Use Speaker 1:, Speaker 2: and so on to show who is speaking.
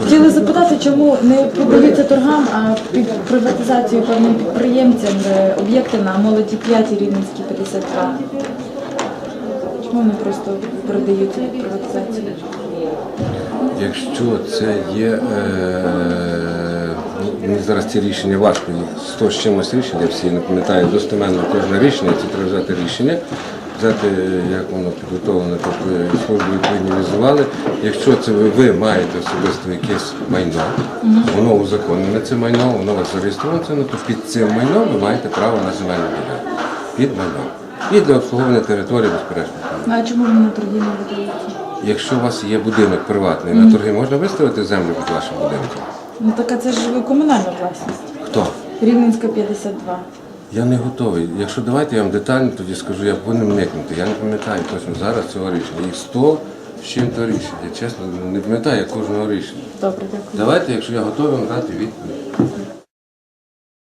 Speaker 1: Хотіли запитати, чому не продаються торгам, а під приватизацію певним підприємцям об'єкти на молоді 5 і Рівненській 52. Чому вони просто продаються під приватизацію?
Speaker 2: Якщо це є, е, ну, зараз ці рішення важко, їх 100 з чимось рішення, всі не пам'ятаю достеменно кожне рішення, це треба взяти рішення, е, як воно підготовлено, тобто служби відповідні візували. Якщо це ви, ви маєте особисто якесь майно, воно узаконене, це майно, воно вас зареєстровано, то під цим майном ви маєте право на земельну ділянку. Під майном. І для обслуговування території, безперечно.
Speaker 1: А чому вони на торги не видаються?
Speaker 2: Якщо у вас є будинок приватний, на торги можна виставити землю під вашим будинком?
Speaker 1: Ну так а це ж комунальна власність.
Speaker 2: Хто?
Speaker 1: Рівненська 52.
Speaker 2: Я не готовий. Якщо давайте я вам детально тоді скажу, я повинен вникнути. Я не пам'ятаю точно зараз цього рішення. Їх 100 з чим-то рішень. Я чесно не пам'ятаю кожного рішення.
Speaker 1: Добре, дякую.
Speaker 2: Давайте, якщо я готовий вам дати відповідь.